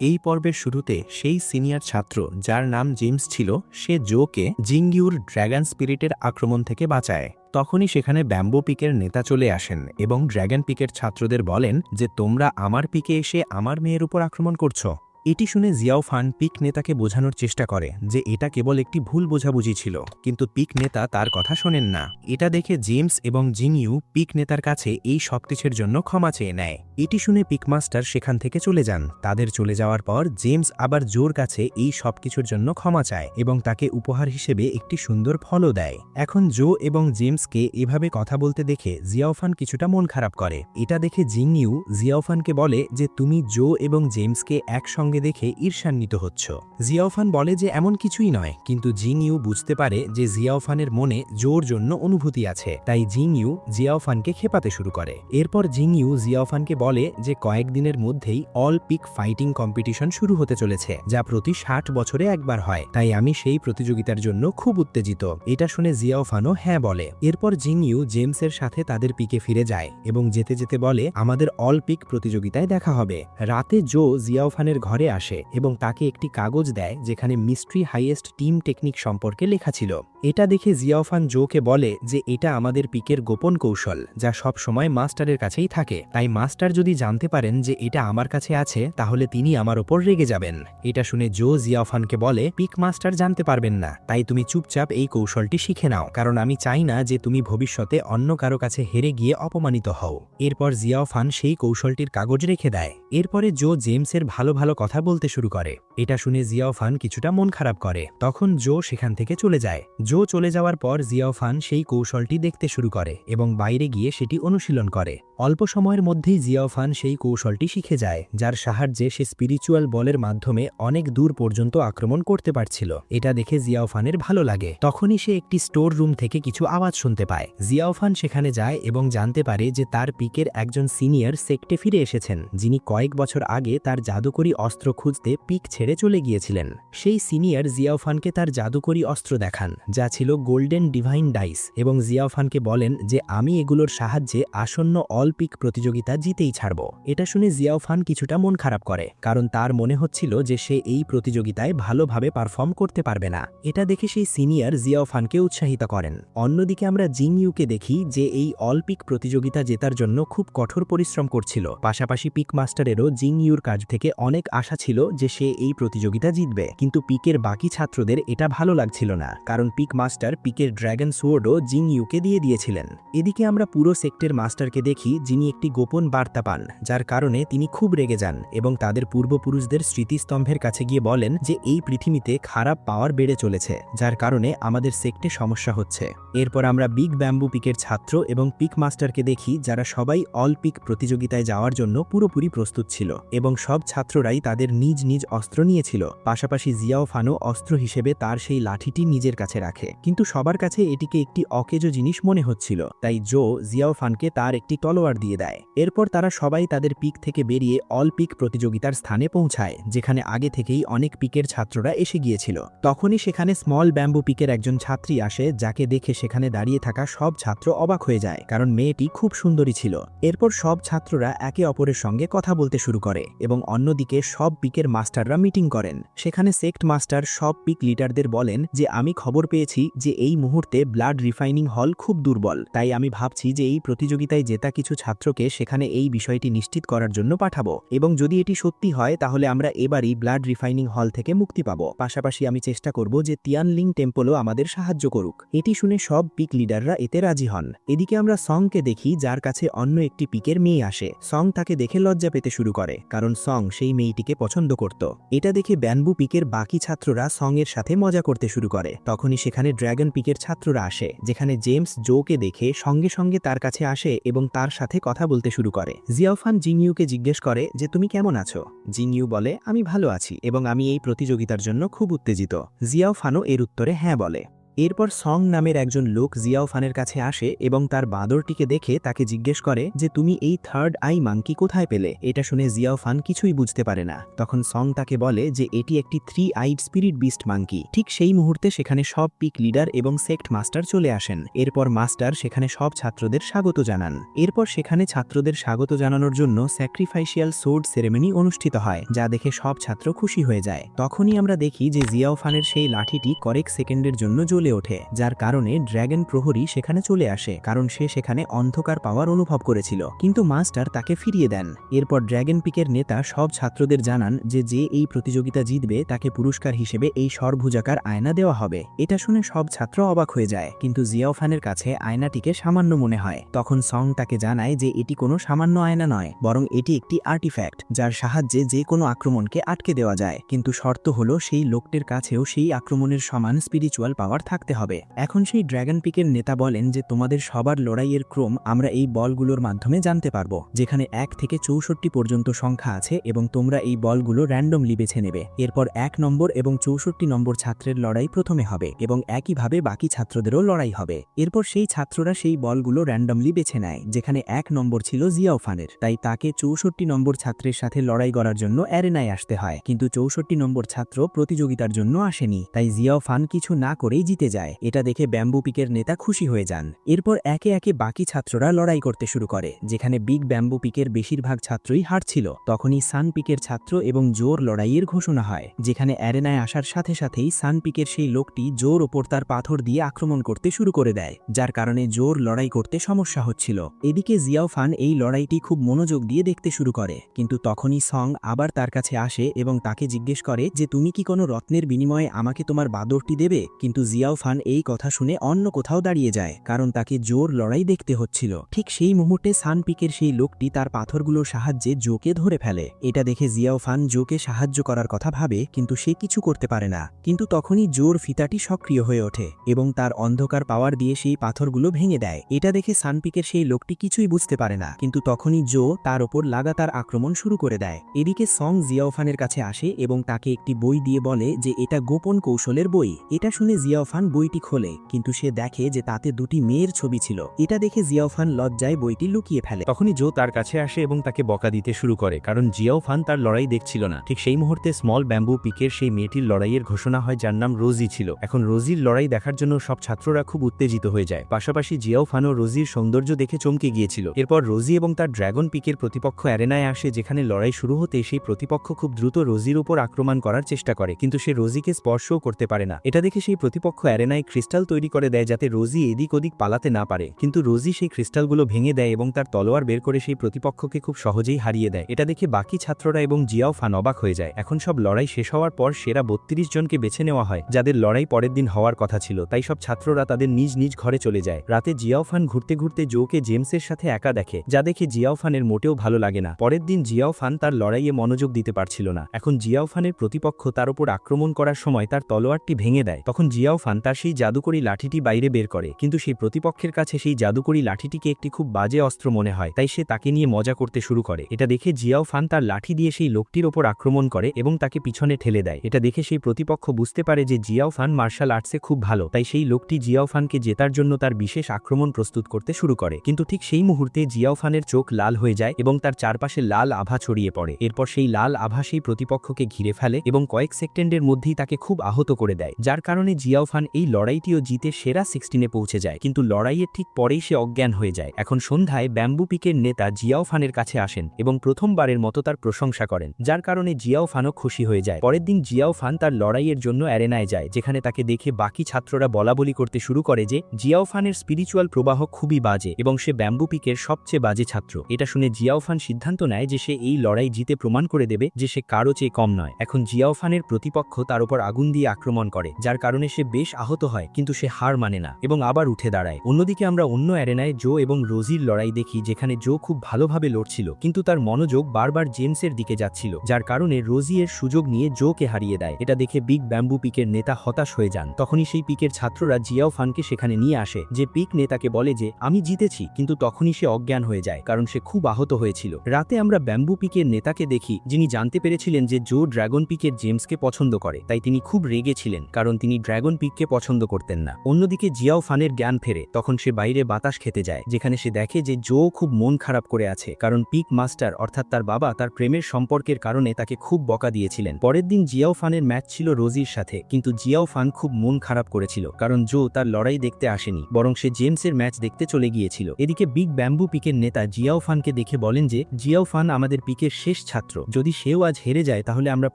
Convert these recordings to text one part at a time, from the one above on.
এই পর্বের শুরুতে সেই সিনিয়র ছাত্র যার নাম জেমস ছিল, সে জোকে জিঙ্গিউর ড্র্যাগন স্পিরিটের আক্রমণ থেকে বাঁচায়। তখনই সেখানে ব্যাম্বো পিকের নেতা চলে আসেন এবং ড্র্যাগন পিকের ছাত্রদের বলেন যে, তোমরা আমার পিকে এসে আমার মেয়ের উপর আক্রমণ করছ। এটি শুনে জিয়াও ফান পিক নেতাকে বোঝানোর চেষ্টা করে যে এটা কেবল একটি ভুল বোঝাবুঝি ছিল, কিন্তু পিক নেতা তার কথা শোনেন না। এটা দেখে জেমস এবং জিংইউ পিক নেতার কাছে এই সবকিছুর জন্য ক্ষমা চেয়ে নেয়। এটি শুনে পিকমাস্টার সেখান থেকে চলে যান। তাদের চলে যাওয়ার পর জেমস আবার জোর কাছে এই সবকিছুর জন্য ক্ষমা চায় এবং তাকে উপহার হিসেবে একটি সুন্দর ফলও দেয়। এখন জো এবং জেমসকে এভাবে কথা বলতে দেখে জিয়াওফান কিছুটা মন খারাপ করে। এটা দেখে জিংইউ জিয়াওফানকে বলে যে, তুমি জো এবং জেমসকে একসঙ্গে দেখে ঈর্ষান্বিত হচ্ছ। জিয়াওফান বলে যে এমন কিছুই নয়, কিন্তু জিংইউ বুঝতে পারে যে জিয়াওফানের মনে জোর জন্য অনুভূতি আছে। তাই জিংইউ জিয়াওফানকে খেপাতে শুরু করে। এরপর জিংইউ জিয়াওফানকে বলে যে কয়েকদিনের মধ্যেই অল পিক ফাইটিং কম্পিটিশন শুরু হতে চলেছে, যা প্রতি ষাট বছরে একবার হয়। তাই আমি সেই প্রতিযোগিতার জন্য খুব উত্তেজিত। এটা শুনে জিয়াওফানও হ্যাঁ বলে। এরপর জিংইউ জেমসের সাথে তাদের পিকে ফিরে যায় এবং যেতে যেতে বলে, আমাদের অল পিক প্রতিযোগিতায় দেখা হবে। রাতে জো জিয়াওফানের ঘরে আসে এবং তাকে একটি কাগজ দেয় যেখানে মিস্ট্রি হাইয়েস্ট টিম টেকনিক সম্পর্কে লেখা ছিল। এটা দেখে জিয়াওফান জোকে বলে যে এটা আমাদের পিকের গোপন কৌশল, যা সব সময় মাস্টারের কাছেই থাকে। তাই মাস্টার যদি জানতে পারেন যে এটা আমার কাছে আছে, তাহলে তিনি আমার ওপর রেগে যাবেন। এটা শুনে জো জিয়াওফানকে বলে, পিক মাস্টার জানতে পারবেন না। তাই তুমি চুপচাপ এই কৌশলটি শিখে নাও, কারণ আমি চাই না যে তুমি ভবিষ্যতে অন্য কারও কাছে হেরে গিয়ে অপমানিত হও। এরপর জিয়াওফান সেই কৌশলটির কাগজ রেখে দেয়। এরপরে জো জেমসের ভালো ভালো কথা বলতে শুরু করে। এটা শুনে জিয়াওফান কিছুটা মন খারাপ করে। তখন জো সেখান থেকে চলে যায়। জো চলে যাওয়ার পর জিয়াওফান সেই কৌশলটি দেখতে শুরু করে এবং বাইরে গিয়ে সেটি অনুশীলন করে। অল্প সময়ের মধ্যেই জিয়াওফান সেই কৌশলটি শিখে যায়, যার সাহায্যে সে স্পিরিচুয়াল বলের মাধ্যমে অনেক দূর পর্যন্ত আক্রমণ করতে পারছিল। এটা দেখে জিয়াওফানের ভালো লাগে। তখনই সে একটি স্টোর রুম থেকে কিছু আওয়াজ শুনতে পায়। জিয়াওফান সেখানে যায় এবং জানতে পারে যে তার পিকের একজন সিনিয়র সেক্টে ফিরে এসেছেন, যিনি কয়েক বছর আগে তার জাদুকরী অস্ত্র খুঁজতে পিক ছেড়ে চলে গিয়েছিলেন। সেই সিনিয়র জিয়াওফানকে তার জাদুকরী অস্ত্র দেখান, যা ছিল গোল্ডেন ডিভাইন ডাইস এবং জিয়াওফানকে বলেন যে, আমি এগুলোর সাহায্যে আসন্ন অল পিক প্রতিযোগিতা জিতেই ছাড়ব। এটা শুনে জিয়াওফান কিছুটা মন খারাপ করে, কারণ তার মনে হচ্ছিল যে, সে এই প্রতিযোগিতায় ভালোভাবে পারফর্ম করতে পারবে না। এটা দেখে সেই সিনিয়র জিয়াওফানকে উৎসাহিত করেন। অন্যদিকে আমরা জিং ইউকে দেখি যে, এই অল পিক প্রতিযোগিতা জেতার জন্য খুব কঠোর পরিশ্রম করছিল। পাশাপাশি পিক মাস্টারেরও জিংইউর কাজ থেকে অনেক আশা ছিল যে সে এই প্রতিযোগিতা জিতবে। কিন্তু পিকের বাকি ছাত্রদের এটা ভালো লাগছিল না, কারণ পিক মাস্টার পিকের ড্র্যাগন সোয়ার্ডও জিং ইউকে দিয়ে দিয়েছিলেন। এদিকে আমরা পুরো সেক্টের মাস্টারকে দেখি যিনি একটি গোপন বার্তা পান, যার কারণে তিনি খুব রেগে যান এবং তাদের পূর্বপুরুষদের স্মৃতিস্তম্ভের কাছে গিয়ে বলেন যে এই পৃথিবীতে খারাপ পাওয়ার বেড়ে চলেছে, যার কারণে আমাদের সেক্টে সমস্যা হচ্ছে। এরপর আমরা বিগ ব্যাম্বু পিকের ছাত্র এবং পিক মাস্টারকে দেখি যারা সবাই অল পিক প্রতিযোগিতায় যাওয়ার জন্য পুরোপুরি প্রস্তুত ছিল এবং সব ছাত্ররাই তাদের নিজ নিজ অস্ত্র নিয়েছিল। পাশাপাশি জিয়াও ফানো অস্ত্র হিসেবে তার সেই লাঠিটি নিজের কাছে রাখে। কিন্তু সবার কাছে এটিকে একটি অকেজো জিনিস মনে হচ্ছিল। তাই জো জিয়াও ফানকে তার একটি তলোয়ার দিয়ে দেয়। এরপর তারা সবাই তাদের পিক থেকে বেরিয়ে অল পিক প্রতিযোগিতার স্থানে পৌঁছায়, যেখানে আগে থেকেই অনেক পিকের ছাত্ররা এসে গিয়েছিল। তখনই সেখানে স্মল ব্যাম্বু পিকের একজন ছাত্রী আসে, যাকে দেখে সেখানে দাঁড়িয়ে থাকা সব ছাত্র অবাক হয়ে যায়, কারণ মেয়েটি খুব সুন্দরী ছিল। এরপর সব ছাত্ররা একে অপরের সঙ্গে কথা বলতে শুরু করে এবং অন্যদিকে সব পিকের মাস্টাররা মিটিং করেন। সেখানে সেক্ট মাস্টার সব পিক লিডারদের বলেন যে, আমি খবর পেয়েছি যে, এই মুহূর্তে ব্লাড রিফাইনিং হল খুব দুর্বল। তাই আমি ভাবছি যে, এই প্রতিযোগিতায় জেতা কিছু ছাত্রকে সেখানে এই বিষয়টি নিশ্চিত করার জন্য পাঠাবো। এবং যদি এটি সত্যি হয়, তাহলে আমরা এবারই ব্লাড রিফাইনিং হল থেকে মুক্তি পাবো। পাশাপাশি আমি চেষ্টা করব যে, তিয়ানলিং টেম্পলও আমাদের সাহায্য করুক। এটি শুনে সব পিক লিডাররা এতে রাজি হন। এদিকে আমরা সংকে দেখি যার কাছে অন্য একটি পিকের মেয়ে আসে। সং তাকে দেখে লজ্জা পেতে শুরু করে, কারণ সং সেই মেয়েটিকে পছন্দ করত। এটা দেখে ব্যানবু পিকের বাকি ছাত্ররা সং এর সাথে মজা করতে শুরু করে। তখনই সেখানে ড্র্যাগন পিকের ছাত্ররা আসে, যেখানে জেমস জোকে দেখে সঙ্গে সঙ্গে তার কাছে আসে এবং তার সাথে কথা বলতে শুরু করে। জিয়াওফান জিংইউকে জিজ্ঞেস করে, যে তুমি কেমন আছো? জিংইউ বলে, আমি ভালো আছি এবং আমি এই প্রতিযোগিতার জন্য খুব উত্তেজিত। জিয়াওফানও এর উত্তরে হ্যাঁ বলে। এরপর সং নামের একজন লোক জিয়াও ফানের কাছে আসে এবং তার বাঁদরটিকে দেখে তাকে জিজ্ঞেস করে যে, তুমি এই থার্ড আই মাঙ্কি কোথায় পেলে? এটা শুনে জিয়াও ফান কিছুই বুঝতে পারে না। তখন সং তাকে বলে যে, এটি একটি three eyed spirit beast monkey ঠিক সেই মুহূর্তে সেখানে সব পিক লিডার এবং সেক্ট মাস্টার চলে আসেন। এরপর মাস্টার সেখানে সব ছাত্রদের স্বাগত জানান। এরপর সেখানে ছাত্রদের স্বাগত জানানোর জন্য স্যাক্রিফাইশিয়াল সোর্ড সেরেমনি অনুষ্ঠিত হয়, যা দেখে সব ছাত্র খুশি হয়ে যায়। তখনই আমরা দেখি যে, জিয়াও ফানের সেই লাঠিটি কয়েক সেকেন্ডের জন্য জ্বলে ওঠে, যার কারণে ড্র্যাগন প্রহরী সেখানে চলে আসে, কারণ সে সেখানে অন্ধকার পাওয়ার অনুভব করেছিল। কিন্তু মাস্টার তাকে ফিরিয়ে দেন। এরপর ড্র্যাগন পিকের নেতা সব ছাত্রদের জানান যে যে এই প্রতিযোগিতা জিতবে, তাকে পুরস্কার হিসেবে এই সরভুজাকার আয়না দেওয়া হবে। এটা শুনে সব ছাত্র অবাক হয়ে যায়, কিন্তু জিয়াও ফানের কাছে আয়নাটিকে সামান্য মনে হয়। তখন সং তাকে জানায় যে এটি কোনো সামান্য আয়না নয়, বরং এটি একটি আর্টিফ্যাক্ট, যার সাহায্যে যে কোনো আক্রমণকে আটকে দেওয়া যায়। কিন্তু শর্ত হলো সেই লোকটির কাছেও সেই আক্রমণের সমান স্পিরিচুয়াল পাওয়ার থাকতে হবে। এখন সেই ড্র্যাগন পিকের নেতা বলেন যে, তোমাদের সবার লড়াইয়ের ক্রম আমরা এই বলগুলোর মাধ্যমে জানতে পারব, যেখানে এক থেকে চৌষট্টি পর্যন্ত সংখ্যা আছে এবং তোমরা এই বলগুলো র্যান্ডমলি বেছে নেবে। এরপর এক নম্বর এবং চৌষট্টি নম্বর ছাত্রের লড়াই প্রথমে হবে এবং একইভাবে বাকি ছাত্রদেরও লড়াই হবে। এরপর সেই ছাত্ররা সেই বলগুলো র্যান্ডমলি বেছে নেয়, যেখানে এক নম্বর ছিল জিয়াও ফানের তাই তাকে চৌষট্টি নম্বর ছাত্রের সাথে লড়াই করার জন্য অ্যারেনায় আসতে হয়। কিন্তু চৌষট্টি নম্বর ছাত্র প্রতিযোগিতার জন্য আসেনি। তাই জিয়াও ফান কিছু না করেই জিতে যায়। এটা দেখে ব্যাম্বু পিকের নেতা খুশি হয়ে যান। এরপর একে একে বাকি ছাত্ররা লড়াই করতে শুরু করে, যেখানে বিগ ব্যাম্বু পিকের বেশিরভাগ ছাত্রই হারছিল। তখনই সান পিকের ছাত্র এবং জোর লড়াইয়ের ঘোষণা হয়, যেখানে অ্যারেনায় আসার সাথে সাথেই সান পিকের সেই লোকটি জোর ওপর তার পাথর দিয়ে আক্রমণ করতে শুরু করে দেয়, যার কারণে জোর লড়াই করতে সমস্যা হচ্ছিল। এদিকে জিয়াও ফান এই লড়াইটি খুব মনোযোগ দিয়ে দেখতে শুরু করে, কিন্তু তখনই সং আবার তার কাছে আসে এবং তাকে জিজ্ঞেস করে যে, তুমি কি কোনো রত্নের বিনিময়ে আমাকে তোমার বাদরটি দেবে? কিন্তু জিয়াও ফান এই কথা শুনে অন্য কোথাও দাঁড়িয়ে যায়, কারণ তাকে জোর লড়াই দেখতে হচ্ছিল। ঠিক সেই মুহূর্তে সান পিকের সেই লোকটি তার পাথরগুলোর সাহায্যে জোকে ধরে ফেলে। এটা দেখে জিয়াও ফান জোকে সাহায্য করার কথা ভাবে, কিন্তু সে কিছু করতে পারে না। কিন্তু তখনই জোর ফিতাটি সক্রিয় হয়ে ওঠে এবং তার অন্ধকার পাওয়ার দিয়ে সেই পাথরগুলো ভেঙে দেয়। এটা দেখে সানপিকের সেই লোকটি কিছুই বুঝতে পারে না, কিন্তু তখনই জো তার ওপর লাগাতার আক্রমণ শুরু করে দেয়। এদিকে সং জিয়াওফানের কাছে আসে এবং তাকে একটি বই দিয়ে বলে যে, এটা গোপন কৌশলের বই। এটা শুনে জিয়াওফান বইটি খোলে, কিন্তু সে দেখে যে তাতে দুটি মেয়ের ছবি ছিল। এটা দেখে জিয়াওফান লজ্জায় বইটি লুকিয়ে ফেলে। তখনই জো তার কাছে আসে এবং তাকে বকা দিতে শুরু করে, কারণ জিয়াও ফান তার লড়াই দেখছিল না। ঠিক সেই মুহূর্তে স্মল ব্যাম্বু পিকের সেই মেয়েটির লড়াইয়ের ঘোষণা হয়, যার নাম রোজি ছিল। এখন রোজির লড়াই দেখার জন্য সব ছাত্ররা খুব উত্তেজিত হয়ে যায়। পাশাপাশি জিয়াও ফানও রোজির সৌন্দর্য দেখে চমকে গিয়েছিল। এরপর রোজি এবং তার ড্রাগন পিকের প্রতিপক্ষ অ্যারেনায় আসে, যেখানে লড়াই শুরু হতে সেই প্রতিপক্ষ খুব দ্রুত রোজির উপর আক্রমণ করার চেষ্টা করে, কিন্তু সে রোজিকে স্পর্শও করতে পারে না। এটা দেখে সেই প্রতিপক্ষ অ্যারেনায় ক্রিস্টাল তৈরি করে দেয় যাতে রোজি এদিক ওদিক পালাতে না পারে। কিন্তু রোজি সেই ক্রিস্টালগুলো ভেঙে দেয় এবং তার তলোয়ার বের করে সেই প্রতিপক্ষকে খুব সহজেই হারিয়ে দেয়। এটা দেখে বাকি ছাত্ররা এবং জিয়াও ফান অবাক হয়ে যায়। এখন সব লড়াই শেষ হওয়ার পর সেরা বত্রিশ জনকে বেছে নেওয়া হয়, যাদের লড়াই পরের দিন হওয়ার কথা ছিল। তাই সব ছাত্ররা তাদের নিজ নিজ ঘরে চলে যায়। রাতে জিয়াও ফান ঘুরতে ঘুরতে জোকে জেমসের সাথে একা দেখে, যা দেখে জিয়াও ফানের মোটেও ভালো লাগে না। পরের দিন জিয়াও ফান তার লড়াইয়ে মনোযোগ দিতে পারছিল না। এখন জিয়াও ফানের প্রতিপক্ষ তার উপর আক্রমণ করার সময় তার তলোয়ারটি ভেঙে দেয়। তখন জিয়াও ফান তার সেই জাদুকরী লাঠিটি বাইরে বের করে। কিন্তু সেই প্রতিপক্ষের কাছে সেই জাদুকরী লাঠিটিকে একটি খুব বাজে অস্ত্র মনে হয়, তাই সে তাকে নিয়ে মজা করতে শুরু করে। এটা দেখে জিয়াও ফান তার লাঠি দিয়ে সেই লোকটির ওপর আক্রমণ করে এবং তাকে পিছনে ঠেলে দেয়। এটা দেখে সেই প্রতিপক্ষ বুঝতে পারে যে জিয়াও ফান মার্শাল আর্টসে খুব ভালো, তাই সেই লোকটি জিয়াও ফানকে জেতার জন্য তার বিশেষ আক্রমণ প্রস্তুত করতে শুরু করে। কিন্তু ঠিক সেই মুহূর্তে জিয়াও ফানের চোখ লাল হয়ে যায় এবং তার চারপাশে লাল আভা ছড়িয়ে পড়ে। এরপর সেই লাল আভা সেই প্রতিপক্ষকে ঘিরে ফেলে এবং কয়েক সেকেন্ডের মধ্যেই তাকে খুব আহত করে দেয়, যার কারণে জিয়াও ফান এই লড়াইটিও জিতে সেরা সিক্সটিনে পৌঁছে যায়, কিন্তু লড়াইয়ের ঠিক পরেই সে অজ্ঞান হয়ে যায়। এখন সন্ধ্যায় ব্যাম্বু পিকের নেতা জিয়াও ফানের কাছে আসেন এবং প্রথমবারের মতো তার প্রশংসা করেন, যার কারণে জিয়াও ফানও খুশি হয়ে যায়। পরের দিন জিয়াও ফান তার লড়াইয়ের জন্য অ্যারেনায় যায়, যেখানে তাকে দেখে বাকি ছাত্ররা বলাবলি করতে শুরু করে যে, জিয়াও ফানের স্পিরিচুয়াল প্রবাহ খুবই বাজে এবং সে ব্যাম্বু পিকের সবচেয়ে বাজে ছাত্র। এটা শুনে জিয়াও ফান সিদ্ধান্ত নেয় যে সে এই লড়াই জিতে প্রমাণ করে দেবে যে সে কারও চেয়ে কম নয়। এখন জিয়াও ফানের প্রতিপক্ষ তার উপর আগুন দিয়ে আক্রমণ করে, যার কারণে সে বেশ আহত হয়, কিন্তু সে হার মানে না এবং আবার উঠে দাঁড়ায়। অন্যদিকে আমরা অন্য অ্যারেনায় জো এবং রোজির লড়াই দেখি, যেখানে জো খুব ভালোভাবে লড়ছিল, কিন্তু তার মনোযোগ বারবার জেমসের দিকে যাচ্ছিল, যার কারণে রোজি এর সুযোগ নিয়ে জোকে হারিয়ে দেয়। এটা দেখে বিগ ব্যাম্বু পিকের নেতা হতাশ হয়ে যান। তখনই সেই পিকের ছাত্ররা জিয়াও ফানকে সেখানে নিয়ে আসে, যে পিক নেতাকে বলে যে, আমি জিতেছি। কিন্তু তখনই সে অজ্ঞান হয়ে যায়, কারণ সে খুব আহত হয়েছিল। রাতে আমরা ব্যাম্বু পিকের নেতাকে দেখি, যিনি জানতে পেরেছিলেন যে জো ড্রাগন পিকের জেমসকে পছন্দ করে, তাই তিনি খুব রেগে ছিলেন, কারণ তিনি ড্রাগন পিককে পছন্দ করতেন না। অন্যদিকে জিয়াও ফানের জ্ঞান ফেরে, তখন সে বাইরে বাতাস খেতে যায়, যেখানে সে দেখে যে জো খুব মন খারাপ করে আছে, কারণ পিক মাস্টার অর্থাৎ তার বাবা তার প্রেমের সম্পর্কের কারণে তাকে খুব বকা দিয়েছিলেন। পরের দিন জিয়াও ফানের ম্যাচ ছিল রোজির সাথে, কিন্তু জিয়াও ফান খুব মন খারাপ করেছিল, কারণ জো তার লড়াই দেখতে আসেনি, বরং সে জেমসের ম্যাচ দেখতে চলে গিয়েছিল। এদিকে বিগ ব্যাম্বু পিকের নেতা জিয়াও ফানকে দেখে বলেন যে, জিয়াও ফান আমাদের পিকের শেষ ছাত্র, যদি সেও আজ হেরে যায় তাহলে আমরা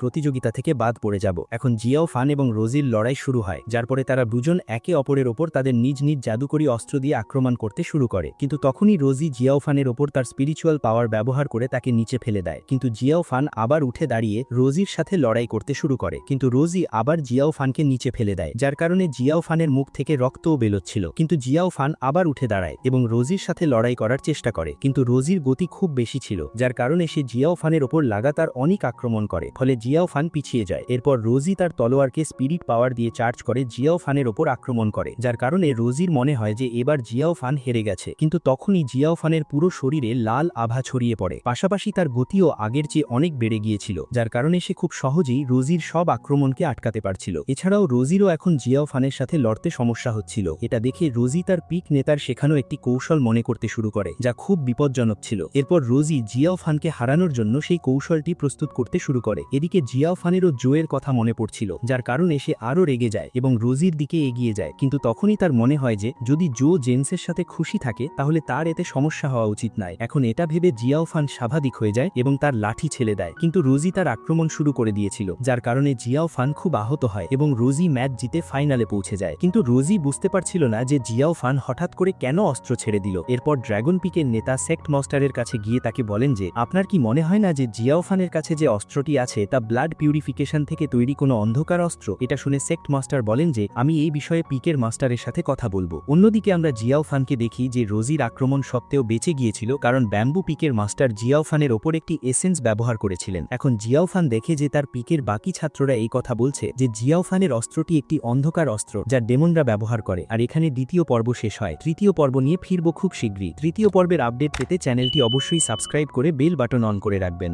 প্রতিযোগিতা থেকে বাদ পড়ে যাব। এখন জিয়াও ফান এবং রোজির লড়াই শুরু হয়, যার পরে তারা দুজন একে অপরের ওপর তাদের নিজ নিজ জাদুকরী অস্ত্র দিয়ে আক্রমণ করতে শুরু করে। কিন্তু তখনই রোজি জিয়াও ফানের ওপর তার স্পিরিচুয়াল পাওয়ার ব্যবহার করে তাকে নিচে ফেলে দেয়। কিন্তু জিয়াও ফান আবার উঠে দাঁড়িয়ে রোজির সাথে লড়াই করতে শুরু করে। কিন্তু রোজি আবার জিয়াও ফানকে নিচে ফেলে দেয়, যার কারণে জিয়াও ফানের মুখ থেকে রক্তও বেরোচ্ছিল। কিন্তু জিয়াও ফান আবার উঠে দাঁড়ায় এবং রোজির সাথে লড়াই করার চেষ্টা করে। কিন্তু রোজির গতি খুব বেশি ছিল, যার কারণে সে জিয়াও ফানের ওপর লাগাতার অনেক আক্রমণ করে। ফলে জিয়াও ফান পিছিয়ে যায়। এরপর রোজি তার তলোয়ারকে স্পিরিট পাওয়ার দিয়ে চার্জ করে জিয়াও ফানের ওপর আক্রমণ করে, যার কারণে রোজির মনে হয় যে এবার জিয়াও ফান হেরে গেছে। কিন্তু তখনই জিয়াও ফানের পুরো শরীরে লাল আভা ছড়িয়ে পড়ে। পাশাপাশি তার গতিও আগের চেয়ে অনেক বেড়ে গিয়েছিল, যার কারণে সে খুব সহজেই রোজির সব আক্রমণকে আটকাতে পারছিল। এছাড়াও রোজিরও এখন জিয়াও ফানের সাথে লড়তে সমস্যা হচ্ছিল। এটা দেখে রোজি তার পিক নেতার শেখানো একটি কৌশল মনে করতে শুরু করে, যা খুব বিপজ্জনক ছিল। এরপর রোজি জিয়াও ফানকে হারানোর জন্য সেই কৌশলটি প্রস্তুত করতে শুরু করে। এদিকে জিয়াও ফানেরও জোয়ের কথা মনে পড়ছিল, যার কারণে সে আরও রেগে যায় এবং রোজির দিকে এগিয়ে যায়, কিন্তু তখনই তার মনে হয় যে, যদি জো জেন্সের সাথে খুশি থাকে, তাহলে তার এতে সমস্যা হওয়া উচিত নয়। এখন এটা ভেবে জিয়াও ফান স্বাভাবিক হয়ে যায় এবং তার লাঠি ছেলে দেয়। কিন্তু রোজি তার আক্রমণ শুরু করে দিয়েছিল, যার কারণে জিয়াও ফান খুব আহত হয় এবং রোজি ম্যাচ জিতে ফাইনালে পৌঁছে যায়। কিন্তু রোজি বুঝতে পারছিল না যে জিয়াও ফান হঠাৎ করে কেন অস্ত্র ছেড়ে দিল। এরপর ড্রাগন পিকের নেতা সেক্ট মাস্টারের কাছে গিয়ে তাকে বলেন যে, আপনার কি মনে হয় না যে জিয়াও ফানের কাছে যে অস্ত্রটি আছে, তা ব্লাড পিউরিফিকেশন থেকে তৈরি কোনো অন্ধকার অস্ত্র? এটা শুনে সেক্ট মাস্টার বলেন যে আমি এই বিষয়ে পিকের মাস্টারের সাথে কথা বলব। অন্যদিকে আমরা জিয়াও ফানকে দেখি যে রোজির আক্রমণ সত্ত্বেও বেঁচে গিয়েছিল কারণ ব্যাম্বু পিকের মাস্টার জিয়াও ফানের ওপর একটি এসেন্স ব্যবহার করেছিলেন। এখন জিয়াও ফান দেখে যে তার পিকের বাকি ছাত্ররা এই কথা বলছে যে জিয়াও ফানের অস্ত্রটি একটি অন্ধকার অস্ত্র যা ডেমনরা ব্যবহার করে আর এখানে দ্বিতীয় পর্ব শেষ হয়। তৃতীয় পর্ব নিয়ে ফিরব খুব শীঘ্রই। তৃতীয় পর্বের আপডেট পেতে চ্যানেলটি অবশ্যই সাবস্ক্রাইব করে বেল বাটন অন করে রাখবেন।